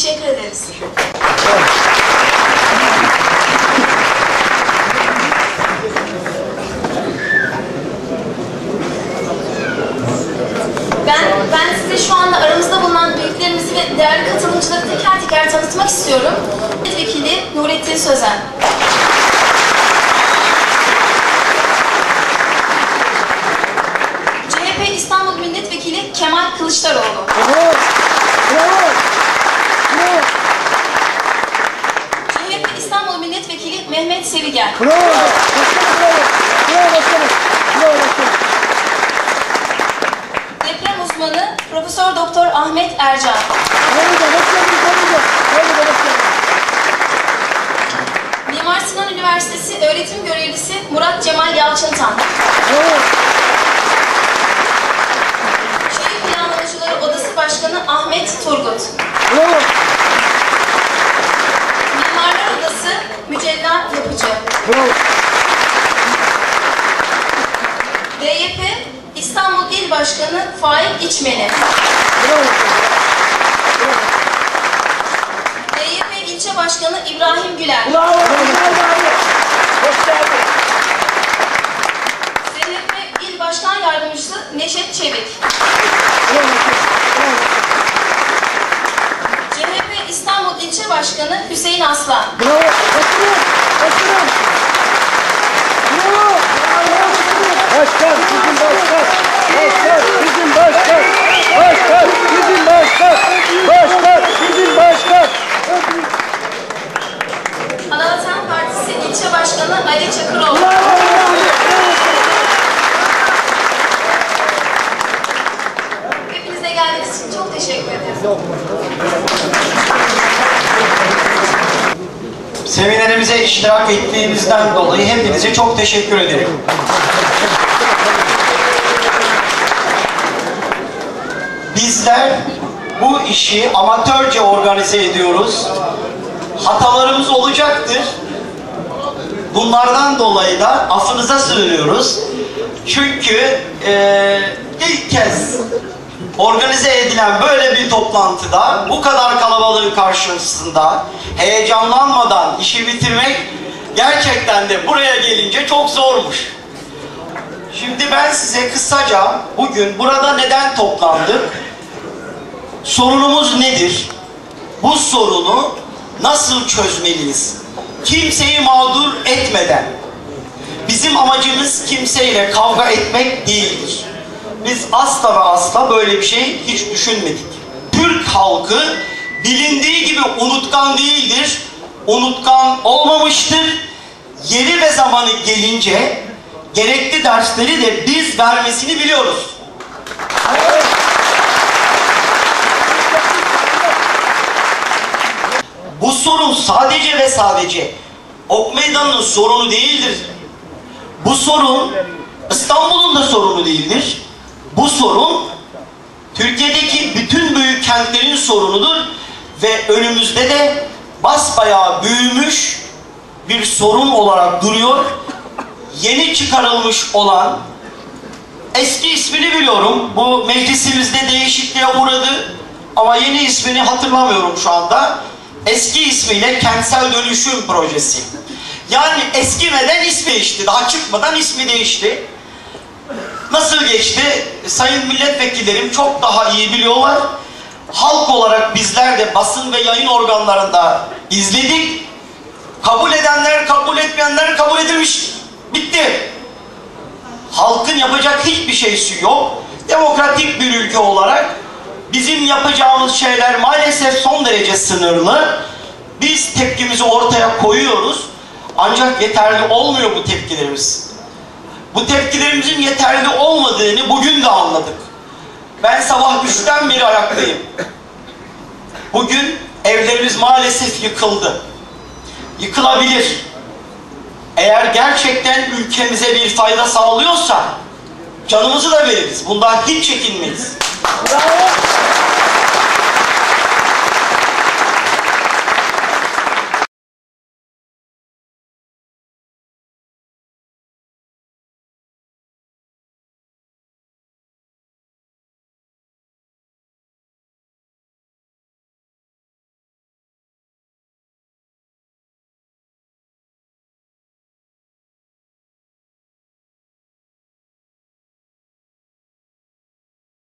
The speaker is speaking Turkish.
Teşekkür ederiz. Ben, ben size şu anda aramızda bulunan büyüklerimizi ve değerli katılımcıları teker teker tanıtmak istiyorum. Milletvekili Nurettin Sözen. CHP İstanbul Milletvekili Kemal Kılıçdaroğlu. Bravo. Bravo. Bravo. CHP İstanbul Milletvekili Mehmet Sevigen. Bravo. Başkanım bravo. Bravo başkanım. Bravo başkanım. Deprem uzmanı Profesör Doktor Ahmet Ercan. Bravo. Hoş geldiniz. Bravo. Hoş geldiniz. Mimar Sinan Üniversitesi öğretim görevlisi Murat Cemal Yalçıntan. Bravo. Bravo. DYP İstanbul İl Başkanı Faik İçmeni. Bravo. DYP İlçe Başkanı İbrahim Güler. Bravo. Bravo. Hoş geldin. ZHP İl Başkan Yardımcısı Neşet Çevik. CHP İstanbul İlçe Başkanı Hüseyin Aslan. Bravo. Başkanım. Başkanım. Bravo. Bravo. Başkan, bizim başkan. Başkan, bizim başkan. Başkan, bizim başkan. Başkan, bizim başkan. Anavatan Partisi İlçe Başkanı Ali Çakıroğlu. Hepinize geldiğiniz için çok teşekkür ederim. Seminerimize iştirak ettiğinizden dolayı hepinize çok teşekkür ederim. Bizler bu işi amatörce organize ediyoruz. Hatalarımız olacaktır. Bunlardan dolayı da affınıza sığınıyoruz. Çünkü eee, ilk kez organize edilen böyle bir toplantıda bu kadar kalabalığın karşısında heyecanlanmadan işi bitirmek gerçekten de buraya gelince çok zormuş. Şimdi ben size kısaca bugün burada neden toplandık? Sorunumuz nedir? Bu sorunu nasıl çözmeliyiz? Kimseyi mağdur etmeden. Bizim amacımız kimseyle kavga etmek değildir. Biz asla ve asla böyle bir şey hiç düşünmedik. Türk halkı bilindiği gibi unutkan değildir. Unutkan olmamıştır. Yeri ve zamanı gelince gerekli dersleri de biz vermesini biliyoruz. Bu sorun sadece ve sadece Ok Meydanı'nın sorunu değildir. Bu sorun İstanbul'un da sorunu değildir. Bu sorun Türkiye'deki bütün büyük kentlerin sorunudur ve önümüzde de basbayağı büyümüş bir sorun olarak duruyor. Yeni çıkarılmış olan eski ismini biliyorum. Bu meclisimizde değişikliğe uğradı ama yeni ismini hatırlamıyorum şu anda. Eski ismiyle Kentsel Dönüşüm Projesi. Yani eskimeden ismi değişti. Daha çıkmadan ismi değişti. Nasıl geçti? Sayın milletvekillerim çok daha iyi biliyorlar. Halk olarak bizler de basın ve yayın organlarında izledik. Kabul edenler, kabul etmeyenler kabul edilmiş. Bitti. Halkın yapacak hiçbir şeysi yok. Demokratik bir ülke olarak bizim yapacağımız şeyler maalesef son derece sınırlı. Biz tepkimizi ortaya koyuyoruz. Ancak yeterli olmuyor bu tepkilerimiz. Bu tepkilerimizin yeterli olmadığını bugün de anladık. Ben sabah üçten beri ayaktayım. Bugün evlerimiz maalesef yıkıldı. Yıkılabilir. Eğer gerçekten ülkemize bir fayda sağlıyorsa canımızı da veririz. Bundan hiç çekinmeyiz. Bravo.